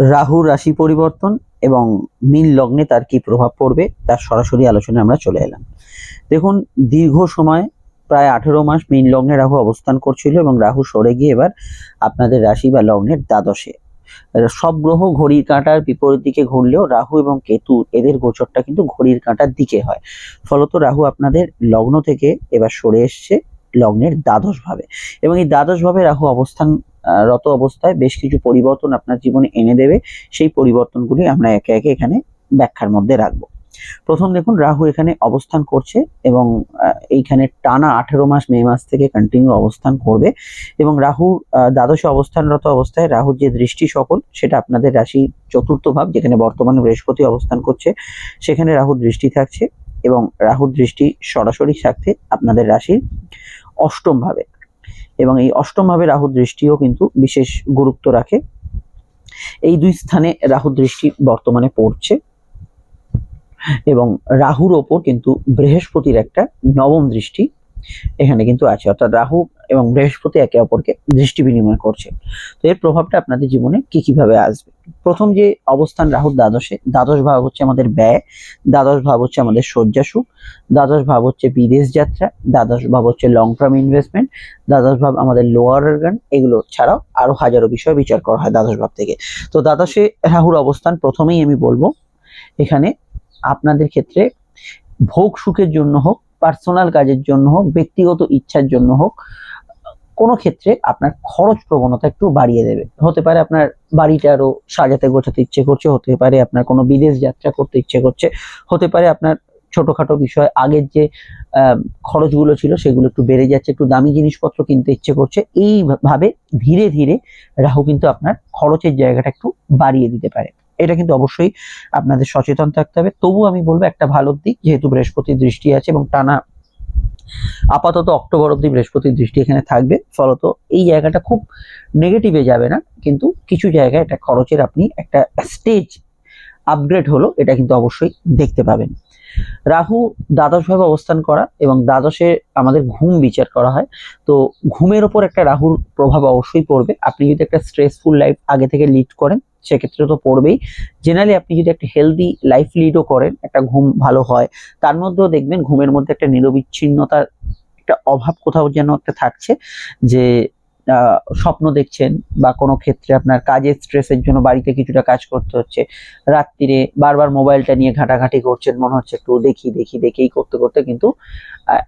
রাহুর রাশি পরিবর্তন এবং মীন লগ্নে তার কি প্রভাব পড়বে, তার সরাসরি আলোচনায় আমরা চলে এলাম। দেখুন, দীর্ঘ সময়, প্রায় আঠেরো মাস মীন লগ্নে রাহু অবস্থান করছিল এবং রাহু সরে গিয়ে এবার আপনাদের রাশি বা লগ্নের দ্বাদশে। সব গ্রহ ঘড়ির কাঁটার বিপরীত দিকে ঘুরলেও রাহু এবং কেতু এদের গোচরটা কিন্তু ঘড়ির কাঁটার দিকে হয়। ফলত রাহু আপনাদের লগ্ন থেকে এবার সরে এসছে লগ্নের দ্বাদশ ভাবে। এবং এই দ্বাদশ ভাবে রাহু অবস্থান রত অবস্থায় বেশ কিছু পরিবর্তন আপনার জীবনে এনে দেবে। সেই পরিবর্তনগুলি আমরা একে একে এখানে ব্যাখ্যার মধ্যে রাখব। প্রথম দেখুন, রাহু এখানে অবস্থান করছে এবং এইখানে টানা আঠেরো মাস, মে মাস থেকে কন্টিনিউ অবস্থান করবে এবং রাহু দ্বাদশে অবস্থানরত অবস্থায় রাহুর যে দৃষ্টি সকল সেটা আপনাদের রাশি চতুর্থ ভাব, যেখানে বর্তমানে বৃহস্পতি অবস্থান করছে, সেখানে রাহুর দৃষ্টি থাকছে এবং রাহুর দৃষ্টি সরাসরি থাকছে আপনাদের রাশির অষ্টম ভাবে। এবং এই অষ্টমভাবে রাহুর দৃষ্টিও কিন্তু বিশেষ গুরুত্ব রাখে। এই দুই স্থানে রাহু দৃষ্টি বর্তমানে পড়ছে এবং রাহুর ওপর কিন্তু বৃহস্পতির একটা নবম দৃষ্টি এখানে কিন্তু আছে। অর্থাৎ রাহু এবং বৃহস্পতি একে অপরকে দৃষ্টি বিনিময় করছে। তো এর প্রভাবটা আপনাদের জীবনে কি, কীভাবে আসবে? প্রথম যে অবস্থান রাহুর দ্বাদশে, দ্বাদশ ভাব হচ্ছে আমাদের ব্যয়, দ্বাদশ ভাব হচ্ছে আমাদের শয্যাসুখ, দ্বাদশ ভাব হচ্ছে বিদেশ যাত্রা, দ্বাদশ ভাব হচ্ছে লং টার্ম ইনভেস্টমেন্ট দ্বাদশ ভাব আমাদের লোয়ার অর্গান এগুলো ছাড়াও আরও হাজারো বিষয় বিচার করা হয় দ্বাদশ ভাব থেকে। তো দ্বাদশে রাহুর অবস্থান প্রথমেই আমি বলব, এখানে আপনাদের ক্ষেত্রে ভোগ সুখের জন্য হোক পার্সোনাল কাজের জন্য হোক, ব্যক্তিগত ইচ্ছার জন্য হোক, কোনো ক্ষেত্রে আপনার খরচ প্রবণতা একটু বাড়িয়ে দেবে। হতে পারে আপনার বাড়িটা আরও সাজাতে গোছাতে ইচ্ছে করছে, হতে পারে আপনার কোনো বিদেশ যাত্রা করতে ইচ্ছে করছে, হতে পারে আপনার ছোটখাটো বিষয়, আগের যে খরচগুলো ছিল সেগুলো একটু বেড়ে যাচ্ছে, একটু দামি জিনিসপত্র কিনতে ইচ্ছে করছে এইভাবে ধীরে ধীরে রাহু কিন্তু আপনার খরচের জায়গাটা একটু বাড়িয়ে দিতে পারে। এটা কিন্তু অবশ্যই আপনাদের সচেতন থাকতে হবে। তবু আমি বলব একটা ভালো দিক, যেহেতু বৃহস্পতির দৃষ্টি আছে এবং টানা আপাতত অক্টোবর অব্দি বৃহস্পতির দৃষ্টি এখানে থাকবে, ফলত এই জায়গাটা খুব নেগেটিভে যাবে না, কিন্তু কিছু জায়গায় এটা খরচের আপনি একটা স্টেজ আপগ্রেড হলো, এটা কিন্তু অবশ্যই দেখতে পাবেন। রাহু দ্বাদশ ভাবে অবস্থান করা এবং দ্বাদশে আমাদের ঘুম বিচার করা হয়, তো ঘুমের ওপর একটা রাহুর প্রভাব অবশ্যই পড়বে। আপনি যদি একটা স্ট্রেসফুল লাইফ আগে থেকে লিড করেন সেক্ষেত্রে তো পড়বেই। জেনারেলি আপনি যদি একটা হেলদি লাইফ লিডও করেন, একটা ঘুম ভালো হয়, তার মধ্যেও দেখবেন ঘুমের মধ্যে একটা নিরবিচ্ছিন্নতার একটা অভাব কোথাও যেন একটা থাকছে যে স্বপ্ন দেখছেন বা কোনো ক্ষেত্রে আপনার কাজের স্ট্রেসের জন্য বাড়িতে কিছুটা কাজ করতে হচ্ছে রাত্রিরে বারবার মোবাইলটা নিয়ে ঘাটাঘাটি করছেন, মনে হচ্ছে একটু দেখি দেখি, দেখেই করতে করতে কিন্তু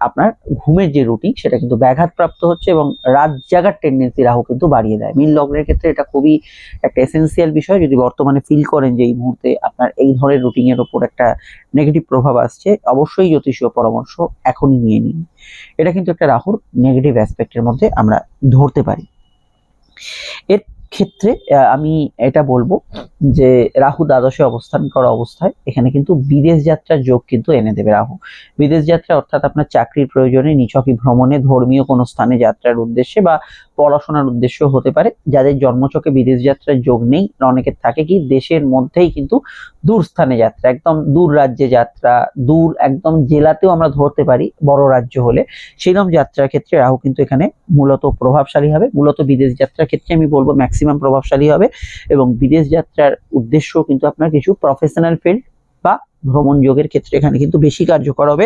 আপনার ঘুমের যে রুটিন সেটা কিন্তু ব্যাঘাতপ্রাপ্ত হচ্ছে এবং রাত জাগার টেন্ডেন্সি রাহু কিন্তু বাড়িয়ে দেয়। মিল লগ্নের ক্ষেত্রে এটা খুবই একটা এসেন্সিয়াল বিষয়। যদি বর্তমানে ফিল করেন যে এই মুহূর্তে আপনার এই ধরনের রুটিনের ওপর একটা নেগেটিভ প্রভাব আসছে, অবশ্যই জ্যোতিষীয় পরামর্শ এখনই নিয়ে নিন। এটা কিন্তু একটা রাহুর নেগেটিভ অ্যাসপেক্টের মধ্যে আমরা ধরতে পারি। এর ক্ষেত্রে আমি এটা বলব যে রাহু দ্বাদশে অবস্থান করা অবস্থায়, এখানে কিন্তু বিদেশ যাত্রার যোগ কিন্তু এনে দেবে রাহু। বিদেশ যাত্রা অর্থাৎ আপনার চাকরির প্রয়োজনে নিছকই ভ্রমণে ধর্মীয় কোনো স্থানে যাত্রার উদ্দেশ্যে বা পড়াশোনার উদ্দেশ্য হতে পারে। যাদের জন্মচকে বিদেশ যাত্রার যোগ নেই অনেকের থাকে কি, দেশের মধ্যেই কিন্তু দূর স্থানে যাত্রা, একদম দূর রাজ্যে যাত্রা, দূর একদম জেলাতেও আমরা ধরতে পারি, বড় রাজ্য হলে। সেরকম যাত্রার ক্ষেত্রে রাহু কিন্তু এখানে মূলত প্রভাবশালী হবে। মূলত বিদেশ যাত্রার ক্ষেত্রে আমি বলব ম্যাক্সিমাম প্রভাবশালী হবে এবং বিদেশ যাত্রার উদ্দেশ্য কিন্তু আপনার কিছু প্রফেশনাল ফিল্ড বা ভ্রমণ যোগের ক্ষেত্রে এখানে কিন্তু বেশি কার্যকর হবে।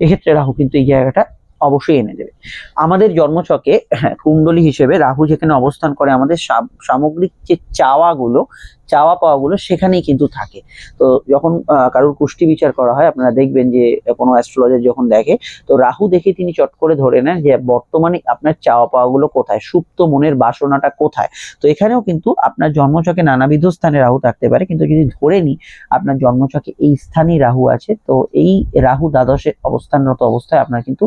এক্ষেত্রে রাহু কিন্তু এই জায়গাটা অবশ্যই এনে দেবে। আমাদের জন্মছকে কুণ্ডলী হিসেবে রাহু যেখানে অবস্থান করে, আমাদের সাম- সামগ্রিক যে চাওয়াগুলো চাওয়া পাওয়াগুলো সেখানেই কিন্তু থাকে। তো যখন কারোর কুষ্টি বিচার করা হয়, আপনারা দেখবেন যে, কোনো অ্যাস্ট্রোলজার যখন দেখে, তো রাহু দেখে তিনি চট করে ধরে নেন যে, বর্তমানে আপনার চাওয়া পাওয়াগুলো কোথায়? সুপ্ত মনের বাসনাটা কোথায়? তো এখানেও কিন্তু আপনার জন্মচকে নানাবিধ স্থানে রাহু থাকতে পারে, কিন্তু যদি ধরে নিই, আপনার জন্মচকে এই স্থানেই রাহু আছে, তো এই রাহু দ্বাদশে অবস্থানরত অবস্থায় আপনার কিন্তু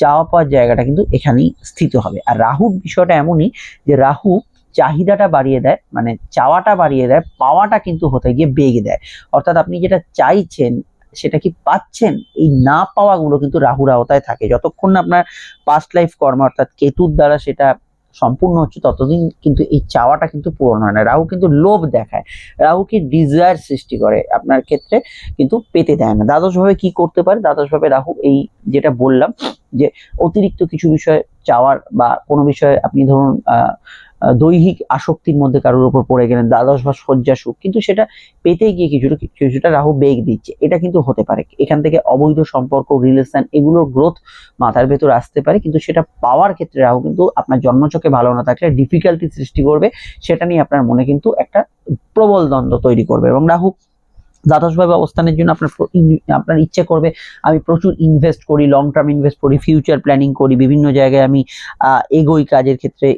চাওয়া পাওয়ার জায়গাটা কিন্তু এখানেই স্থিত হবে। আর রাহুর বিষয়টা এমনই যে, রাহু চাহিদাটা বাড়িয়ে দেয় মানে চাওয়াটা বাড়িয়ে দেয় পাওয়াটা কিন্তু হতে গিয়ে বেগে দেয়। অর্থাৎ আপনি যেটা চাইছেন সেটা কি পাচ্ছেন? এই না পাওয়াগুলো কিন্তু রাহুর আওতায় থাকে। যতক্ষণ না আপনার পাস্ট লাইফ কর্ম অর্থাৎ কেতুর দ্বারা সেটা সম্পূর্ণ হচ্ছে ততদিন কিন্তু এই চাওয়াটা কিন্তু পূরণ হয় না। রাহু কিন্তু লোভ দেখায়। রাহু কি ডিজায়ার সৃষ্টি করে আপনার ক্ষেত্রে কিন্তু পেতে দেয় না। দ্বাদশ ভাবে কি করতে পারে? দ্বাদশ ভাবে রাহু এই যেটা বললাম যে অতিরিক্ত কিছু বিষয় চাওয়ার বা কোনো বিষয়ে আপনি ধরুন আহ, দৈহিক আসক্তির মধ্যে কারোর উপর পড়ে গেলেন, দ্বাদশ বা শয্যা সুখ। কিন্তু সেটা পেতে গিয়ে কিছুটা কিছুটা রাহু বেগ দিচ্ছে। এটা কিন্তু হতে পারে। এখান থেকে অবৈধ সম্পর্ক রিলেশন এগুলোর গ্রোথ মাথার ভেতর আসতে পারে। কিন্তু সেটা পাওয়ার ক্ষেত্রে রাহু কিন্তু আপনার জন্মচকে ভালো না থাকলে ডিফিকাল্টি সৃষ্টি করবে। সেটা নিয়ে আপনার মনে কিন্তু একটা প্রবল দ্বন্দ্ব তৈরি করবে। এবং রাহু দ্বাদশভাবে অবস্থানের জন্য আপনার আপনার ইচ্ছে করবে। আমি প্রচুর ইনভেস্ট করি লং টার্ম ইনভেস্ট করি ফিউচার প্ল্যানিং করি বিভিন্ন জায়গায় আমি এগোই কাজের ক্ষেত্রে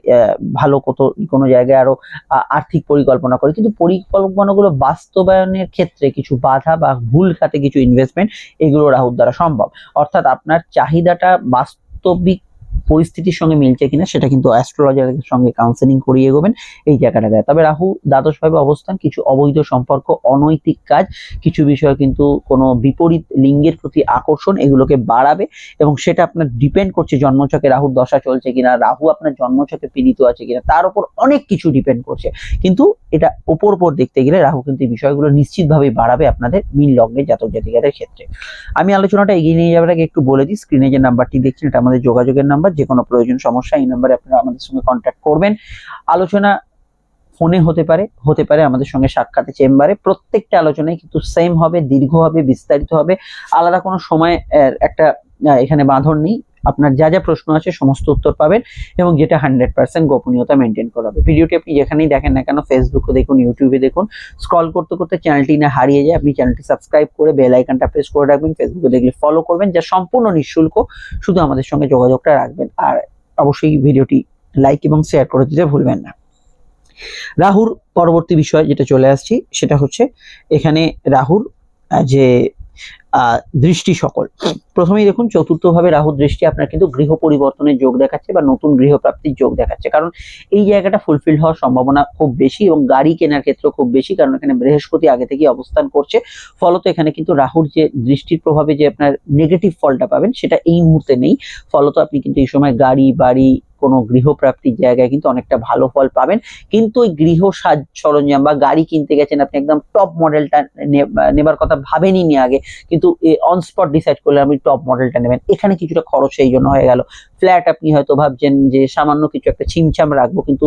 ভালো কত কোনো জায়গায় আরও আহ, আর্থিক পরিকল্পনা করি। কিন্তু পরিকল্পনাগুলো বাস্তবায়নের ক্ষেত্রে কিছু বাধা বা ভুল খাতে কিছু ইনভেস্টমেন্ট এগুলো রাহুর দ্বারা সম্ভব। অর্থাৎ আপনার চাহিদাটা বাস্তবিক পরিস্থিতির সঙ্গে মিলছে কিনা সেটা কিন্তু অ্যাস্ট্রোলজারের সঙ্গে কাউন্সেলিং করিয়ে এগোবেন। এই জায়গাটায় তবে রাহু, দ্বাদশ দ্বাদশভাবে অবস্থান, কিছু অবৈধ সম্পর্ক, অনৈতিক কাজ, কিছু বিষয় কিন্তু কোনো বিপরীত লিঙ্গের প্রতি আকর্ষণ এগুলোকে বাড়াবে এবং সেটা আপনার ডিপেন্ড করছে জন্মছকে রাহুর দশা চলছে কিনা, রাহু আপনার জন্মছকে পীড়িত আছে কিনা, তার উপর অনেক কিছু ডিপেন্ড করছে। কিন্তু এটা ওপর ওপর দেখতে গেলে রাহু কিন্তু বিষয়গুলো নিশ্চিতভাবেই বাড়াবে আপনাদের মিল লগ্নে জাতক জাতিকাদের ক্ষেত্রে। আমি আলোচনাটা এগিয়ে নিয়ে যাওয়ার আগে একটু বলে দিই স্ক্রিনে যে নাম্বারটি দেখছেন, এটা আমাদের যোগাযোগের নাম্বার যে কোনো প্রয়োজন, সমস্যা, এই নাম্বারে আপনারা আমাদের সঙ্গে কন্ট্যাক্ট করবেন। আলোচনা ফোনে হতে পারে হতে পারে আমাদের সঙ্গে সাক্ষাতে চেম্বারে প্রত্যেকটা আলোচনায় কিন্তু সেম হবে, দীর্ঘ হবে, বিস্তারিত হবে। আলাদা কোনো সময় একটা এখানে বাঁধন নেই। আপনার যা যা প্রশ্ন আছে সমস্ত উত্তর পাবেন এবং যেটা হান্ড্রেড পার্সেন্ট গোপনীয়তা মেনটেন করা হবে। ভিডিওটি আপনি যেখানেই দেখেন না কেন ফেসবুকে দেখুন ইউটিউবে দেখুন স্ক্রল করতে করতে চ্যানেলটি না হারিয়ে যায়, আপনি চ্যানেলটি সাবস্ক্রাইব করে বেল আইকনটা প্রেস করে রাখবেন ফেসবুকে দেখলে ফলো করবেন, যা সম্পূর্ণ নিঃশুল্ক, শুধু আমাদের সঙ্গে যোগাযোগটা রাখবেন। আর অবশ্যই ভিডিওটি লাইক এবং শেয়ার করে দিতে ভুলবেন না। রাহুর পরবর্তী বিষয় যেটা চলে আসছি, সেটা হচ্ছে এখানে রাহুর যে দৃষ্টি সকল। প্রথমেই দেখুন, চতুর্থভাবে রাহুর দৃষ্টি আপনার কিন্তু গৃহ পরিবর্তনের যোগ দেখাচ্ছে বা নতুন গৃহপ্রাপ্তির যোগ দেখাচ্ছে। কারণ এই জায়গাটা ফুলফিল হওয়ার সম্ভাবনা খুব বেশি এবং গাড়ি কেনার ক্ষেত্রে খুব বেশি, কারণ এখানে বৃহস্পতি আগে থেকেই অবস্থান করছে। ফলত এখানে কিন্তু রাহুর যে দৃষ্টির প্রভাবে যে আপনার নেগেটিভ ফলটা পাবেন, সেটা এই মুহূর্তে নেই। ফলত আপনি কিন্তু এই সময় গাড়ি, বাড়ি কোনো গৃহপ্রাপ্তির জায়গায় কিন্তু অনেকটা ভালো ফল পাবেন। কিন্তু ওই গৃহ সাজ সরঞ্জাম বা গাড়ি কিনতে গেছেন আপনি একদম টপ মডেলটা নেবার কথা ভাবেনি নি আগে। কিন্তু অন স্পট ডিসাইড করলে আপনি টপ মডেলটা নেবেন। এখানে কিছুটা খরচ সেই জন্য হয়ে গেল। ফ্ল্যাট আপনি হয়তো ভাবছেন যে সামান্য কিছু একটা ছিমছাম রাখব, কিন্তু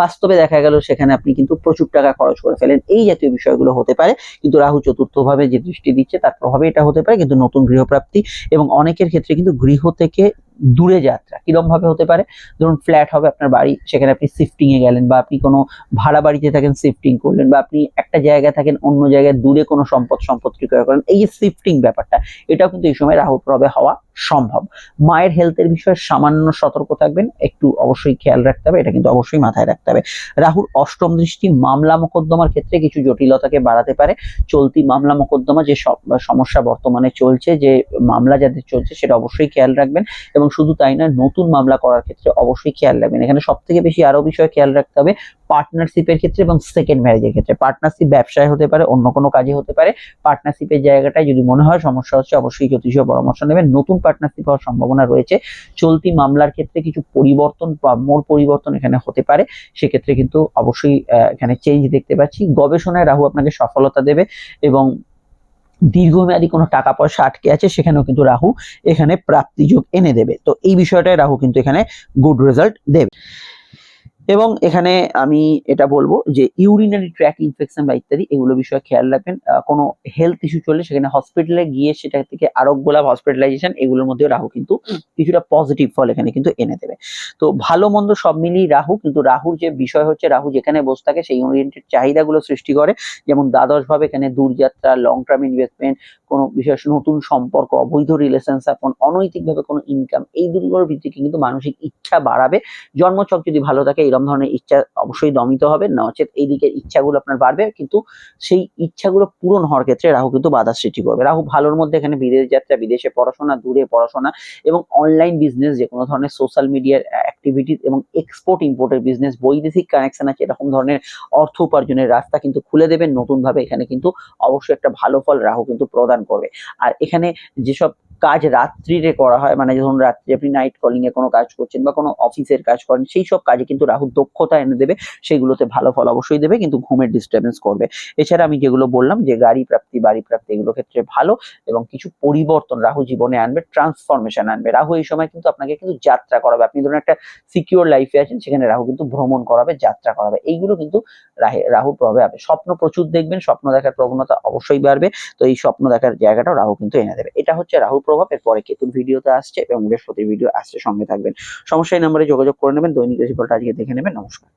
বাস্তবে দেখা গেল সেখানে আপনি কিন্তু প্রচুর টাকা খরচ করে ফেলেন। এই জাতীয় বিষয়গুলো হতে পারে। কিন্তু রাহু চতুর্থভাবে যে দৃষ্টি দিচ্ছে তার প্রভাবে এটা হতে পারে। কিন্তু নতুন গৃহপ্রাপ্তি এবং অনেকের ক্ষেত্রে কিন্তু গৃহ থেকে দূরে যাত্রা ভাবে হতে পারে? ধরুন ফ্ল্যাট হবে আপনার বাড়ি, সেখানে আপনি শিফটিং এ গেলেন বা আপনি কোনো ভাড়া বাড়িতে থাকেন শিফটিং করলেন বা আপনি একটা জায়গায় থাকেন, অন্য জায়গায় দূরে কোনো সম্পদ সম্পত্তি ক্রয় করেন, এই যে শিফটিং ব্যাপারটা, এটা কিন্তু এই সময় রাহু প্রবে হওয়া সম্ভব। মায়ের হেলথের বিষয়ে সামান্য সতর্ক থাকবেন, একটু অবশ্যই খেয়াল রাখতে হবে, এটা কিন্তু অবশ্যই মাথায় রাখতে হবে। রাহুর অষ্টম দৃষ্টি মামলা মোকদ্দমার ক্ষেত্রে কিছু জটিলতাকে বাড়াতে পারে। চলতি মামলা মোকদ্দমা যে সমস্যা বর্তমানে চলছে, যে মামলা যাদের চলছে, সেটা অবশ্যই খেয়াল রাখবেন এবং শুধু তাই না নতুন মামলা করার ক্ষেত্রে অবশ্যই খেয়াল রাখবেন। এখানে সব থেকে বেশি আরও বিষয় খেয়াল রাখতে হবে পার্টনারশিপের ক্ষেত্রে এবং সেকেন্ড ম্যারেজের ক্ষেত্রে। পার্টনারশিপ ব্যবসায় হতে পারে, অন্য কোনো কাজে হতে পারে। পার্টনারশিপের জায়গাটায় যদি মনে হয় সমস্যা হচ্ছে, অবশ্যই জ্যোতিষীয় পরামর্শ নেবেন। নতুন পার্টনারশিপ হওয়ার সম্ভাবনা রয়েছে। চলতি মামলার ক্ষেত্রে কিছু পরিবর্তন বা মোড় পরিবর্তন এখানে হতে পারে। সেক্ষেত্রে কিন্তু অবশ্যই এখানে চেঞ্জ দেখতে পাচ্ছি। গবেষণায় রাহু আপনাকে সফলতা দেবে এবং দীর্ঘমেয়াদী কোনো টাকা পয়সা আটকে আছে, সেখানেও কিন্তু রাহু এখানে প্রাপ্তিযোগ এনে দেবে। তো এই বিষয়টায় রাহু কিন্তু এখানে গুড রেজাল্ট দেবে। এবং এখানে আমি এটা বলব যে ইউরিনারি ট্র্যাক ইনফেকশন বা ইত্যাদি এগুলো বিষয়ে খেয়াল রাখবেন। কোনো হেলথ ইস্যু চললে সেখানে হসপিটালে গিয়ে সেটা থেকে আরোগ্য লাভ হসপিটালাইজেশন এগুলোর মধ্যে রাহু কিন্তু কিছুটা পজিটিভ ফল এখানে কিন্তু এনে দেবে। তো ভালো মন্দ সব মিলিয়ে রাহু কিন্তু রাহুর যে বিষয় হচ্ছে রাহু যেখানে বসে থাকে সেই ওরিয়েন্টেড চাহিদাগুলো সৃষ্টি করে। যেমন দ্বাদশ ভাবে এখানে দূরযাত্রা লং টার্ম ইনভেস্টমেন্ট কোনো বিশেষ নতুন সম্পর্ক অবৈধ রিলেশন স্থাপন অনৈতিকভাবে কোনো ইনকাম এই দুটোর ভিত্তিতে কিন্তু মানসিক ইচ্ছা বাড়াবে। জন্মছক যদি ভালো থাকে এরকম ধরনের ইচ্ছা অবশ্যই দমিত হবে নচেত এই দিকের ইচ্ছাগুলো আপনার বাড়বে, কিন্তু সেই ইচ্ছাগুলো পূরণ হওয়ার ক্ষেত্রে রাহু কিন্তু বাধা সৃষ্টি করবে। রাহু ভালোর মধ্যে এখানে বিদেশ যাত্রা, বিদেশে পড়াশোনা, দূরে পড়াশোনা এবং অনলাইন বিজনেস যে কোনো ধরনের সোশ্যাল মিডিয়ার অ্যাক্টিভিটিস এবং এক্সপোর্ট ইম্পোর্টের বিজনেস বৈদেশিক কানেকশন আছে, এরকম ধরনের অর্থ উপার্জনের রাস্তা কিন্তু খুলে দেবেন। নতুন ভাবে এখানে কিন্তু অবশ্যই একটা ভালো ফল রাহু কিন্তু প্রদান করবে। আর এখানে যেসব কাজ রাত্রিরে করা হয় মানে ধরুন রাত্রি আপনি নাইট কলিং এ কোনো কাজ করছেন বা কোনো অফিসের কাজ করেন, সেই সব কাজে কিন্তু রাহু দক্ষতা এনে দেবে, সেগুলোতে ভালো ফল অবশ্যই দেবে, কিন্তু ঘুমের ডিস্টারবেন্স করবে। এছাড়া আমি যেগুলো বললাম যে গাড়ি প্রাপ্তি, বাড়ি প্রাপ্তি, এগুলো ক্ষেত্রে ভালো এবং কিছু পরিবর্তন রাহু জীবনে আনবে ট্রান্সফরমেশন আনবে। রাহু এই সময় কিন্তু আপনাকে কিন্তু যাত্রা করাবে। আপনি ধরুন একটা সিকিউর লাইফে আছেন, সেখানে রাহু কিন্তু ভ্রমণ করাবে, যাত্রা করাবে। এইগুলো কিন্তু রাহে রাহুর প্রভাবে হবে স্বপ্ন প্রচুর দেখবেন, স্বপ্ন দেখার প্রবণতা অবশ্যই বাড়বে। তো এই স্বপ্ন দেখার জায়গাটাও রাহু কিন্তু এনে দেবে। এটা হচ্ছে রাহুর প্রভাব, এরপরে কেতুর ভিডিওতে আসছে এবং বৃহস্পতির ভিডিও আসছে, সঙ্গে থাকবেন। সমস্যা এই নাম্বারে যোগাযোগ করে নেবেন। দৈনিক রাশিফলটা আজকে দেখে নেবেন। নমস্কার।